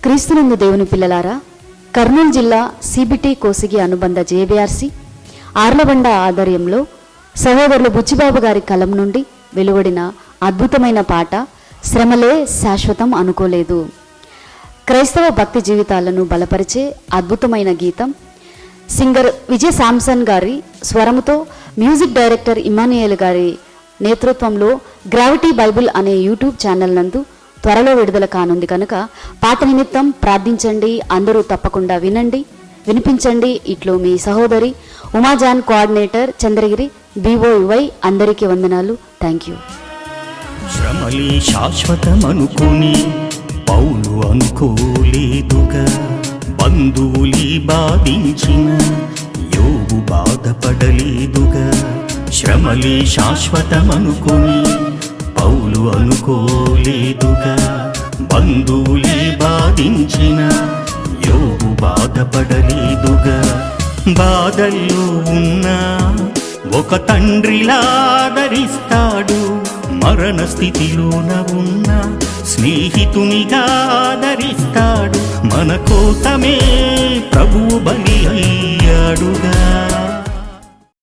క్రీస్తునందు దేవుని పిల్లలారా కర్నూలు జిల్లా సిబిటి కోసిగి అనుబంధ జేబీఆర్సి ఆర్లబండ ఆధ్వర్యంలో సహోదరులు బుచ్చిబాబు గారి కలం నుండి వెలువడిన అద్భుతమైన పాట శ్రమలే శాశ్వతం అనుకోలేదు. క్రైస్తవ భక్తి జీవితాలను బలపరిచే అద్భుతమైన గీతం సింగర్ విజయ్ శాంసన్ గారి స్వరముతో మ్యూజిక్ డైరెక్టర్ ఇమానియల్ గారి నేతృత్వంలో గ్రావిటీ బైబుల్ అనే యూట్యూబ్ ఛానల్ నందు త్వరలో విడుదల కానుంది కనుక పాట నిమిత్తం ప్రార్థించండి అందరూ తప్పకుండా వినండి వినిపించండి. ఇట్లు మీ సహోదరి ఉమాజాన్ కోఆర్డినేటర్ చంద్రగిరి బీఓయువై అందరికీ వందనాలు. థ్యాంక్ యూ శ్రమలే శాశ్వతమనుకుని పౌలు అనుకోలేదుగా. బంధువులి బాధించిన యోగు బాధపడలేదుగా. శ్రమలే శాశ్వతమనుకుని అనుకోలేదుగా బంధువులే బాధించిన యోగు బాధపడలేదుగా. బాధల్లో ఉన్నా ఒక తండ్రిలాదరిస్తాడు మరణ స్థితిలోన ఉన్న స్నేహితునిగా ఆదరిస్తాడు. మన కోసమే ప్రభువు బలి